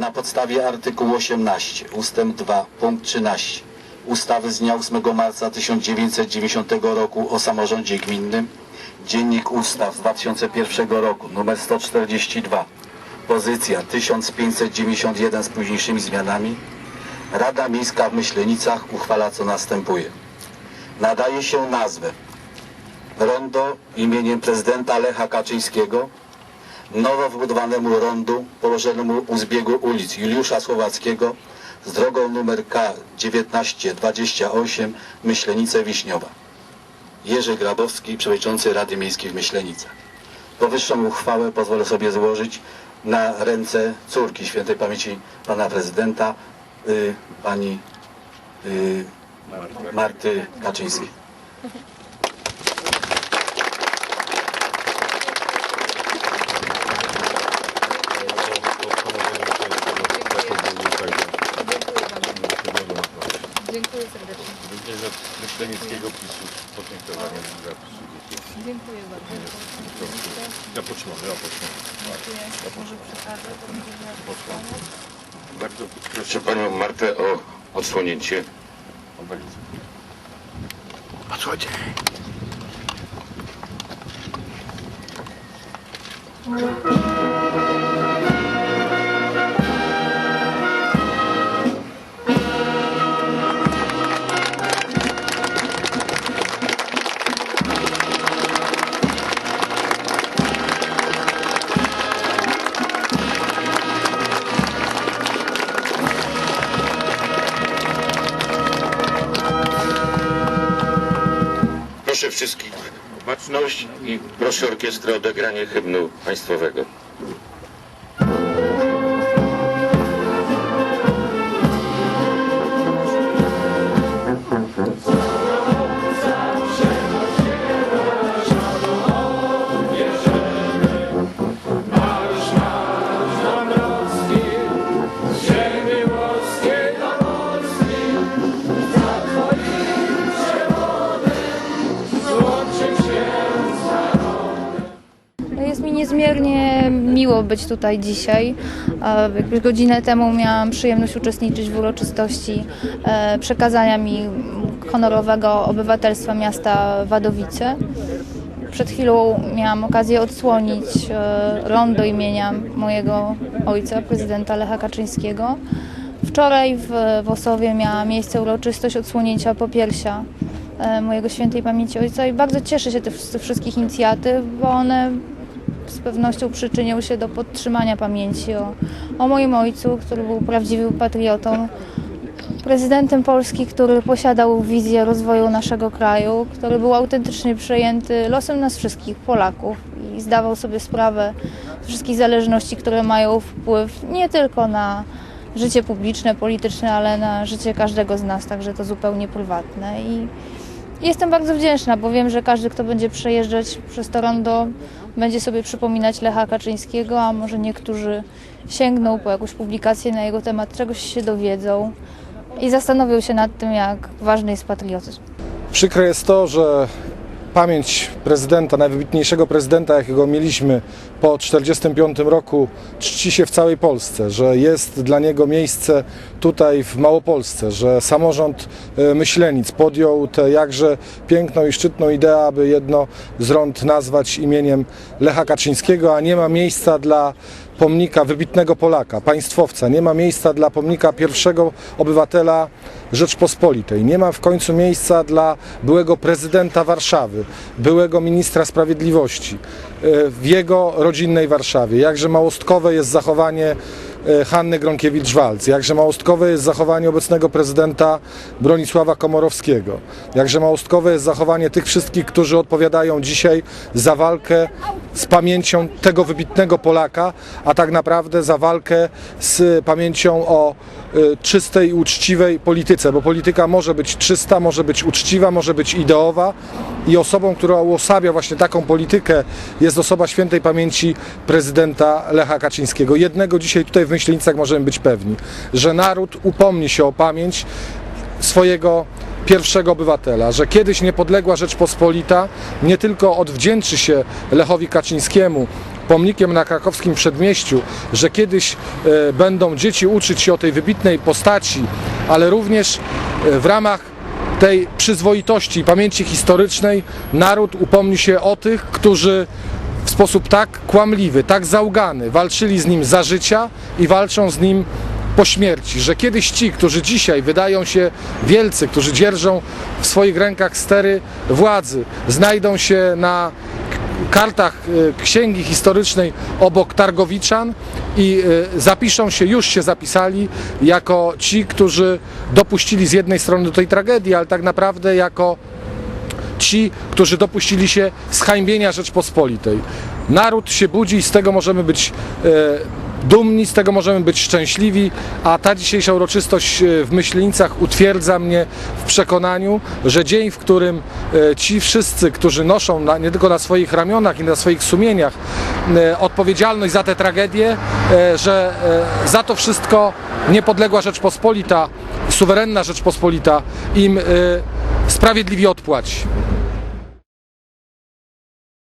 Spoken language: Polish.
na podstawie artykułu 18 ustęp 2 punkt 13 ustawy z dnia 8 marca 1990 roku o samorządzie gminnym. Dziennik Ustaw z 2001 roku numer 142 pozycja 1591 z późniejszymi zmianami. Rada Miejska w Myślenicach uchwala co następuje. Nadaje się nazwę. Rondo imieniem prezydenta Lecha Kaczyńskiego nowo wybudowanemu rondu położonemu u zbiegu ulic Juliusza Słowackiego z drogą numer K 1928 Myślenice Wiśniowa. Jerzy Grabowski, przewodniczący Rady Miejskiej w Myślenicach. Powyższą uchwałę pozwolę sobie złożyć na ręce córki świętej pamięci pana prezydenta, y, pani y, Marty Kaczyńskiej. Dziękuję serdecznie. Również od Myślenickiego PiSu podziękowania przybycia. Dziękuję bardzo. Ja potrzymam, ja. Dziękuję. Może przekażę, to będzie. Bardzo proszę panią Martę o odsłonięcie. Obecnie. Odsłońcie. Proszę wszystkich o baczność i proszę orkiestrę o odegranie hymnu państwowego. Niezmiernie miło być tutaj dzisiaj. E, Jakieś godzinę temu miałam przyjemność uczestniczyć w uroczystości e, przekazania mi honorowego obywatelstwa miasta Wadowice. Przed chwilą miałam okazję odsłonić e, rondo imienia mojego ojca, prezydenta Lecha Kaczyńskiego. Wczoraj w Wosowie miała miejsce uroczystość odsłonięcia popiersia mojego świętej pamięci ojca i bardzo cieszę się tych, tych wszystkich inicjatyw, bo one z pewnością przyczynią się do podtrzymania pamięci o, o moim ojcu, który był prawdziwym patriotą, prezydentem Polski, który posiadał wizję rozwoju naszego kraju, który był autentycznie przejęty losem nas wszystkich, Polaków i zdawał sobie sprawę z wszystkich zależności, które mają wpływ nie tylko na życie publiczne, polityczne, ale na życie każdego z nas, także to zupełnie prywatne. I jestem bardzo wdzięczna, bo wiem, że każdy, kto będzie przejeżdżać przez to rondo, będzie sobie przypominać Lecha Kaczyńskiego, a może niektórzy sięgną po jakąś publikację na jego temat, czegoś się dowiedzą i zastanowią się nad tym, jak ważny jest patriotyzm. Przykre jest to, że pamięć prezydenta, najwybitniejszego prezydenta, jakiego mieliśmy po 1945 roku, czci się w całej Polsce, że jest dla niego miejsce tutaj w Małopolsce, że samorząd e, Myślenic podjął tę jakże piękną i szczytną ideę, aby jedno z rond nazwać imieniem Lecha Kaczyńskiego, a nie ma miejsca dla pomnika wybitnego Polaka, państwowca, nie ma miejsca dla pomnika pierwszego obywatela Rzeczpospolitej, nie ma w końcu miejsca dla byłego prezydenta Warszawy, byłego ministra sprawiedliwości e, w jego rodzinnej Warszawie. Jakże małostkowe jest zachowanie Hanny Gronkiewicz-Walc, jakże małostkowe jest zachowanie obecnego prezydenta Bronisława Komorowskiego, jakże małostkowe jest zachowanie tych wszystkich, którzy odpowiadają dzisiaj za walkę z pamięcią tego wybitnego Polaka, a tak naprawdę za walkę z pamięcią o czystej i uczciwej polityce, bo polityka może być czysta, może być uczciwa, może być ideowa i osobą, która uosabia właśnie taką politykę jest osoba świętej pamięci prezydenta Lecha Kaczyńskiego. Jednego dzisiaj tutaj w Myślenicach możemy być pewni, że naród upomni się o pamięć swojego pierwszego obywatela, że kiedyś niepodległa Rzeczpospolita nie tylko odwdzięczy się Lechowi Kaczyńskiemu pomnikiem na krakowskim przedmieściu, że kiedyś e, będą dzieci uczyć się o tej wybitnej postaci, ale również e, w ramach tej przyzwoitości i pamięci historycznej naród upomni się o tych, którzy w sposób tak kłamliwy, tak załgany walczyli z nim za życia i walczą z nim po śmierci, że kiedyś ci, którzy dzisiaj wydają się wielcy, którzy dzierżą w swoich rękach stery władzy, znajdą się na kartach e, księgi historycznej obok Targowiczan i e, zapiszą się, już się zapisali jako ci, którzy dopuścili z jednej strony do tej tragedii, ale tak naprawdę jako ci, którzy dopuścili się zhańbienia Rzeczpospolitej. Naród się budzi i z tego możemy być e, dumni, z tego możemy być szczęśliwi, a ta dzisiejsza uroczystość e, w Myślenicach utwierdza mnie w przekonaniu, że dzień, w którym e, ci wszyscy, którzy noszą na, nie tylko na swoich ramionach i na swoich sumieniach e, odpowiedzialność za tę tragedię, że za to wszystko niepodległa Rzeczpospolita, suwerenna Rzeczpospolita im sprawiedliwie odpłaci.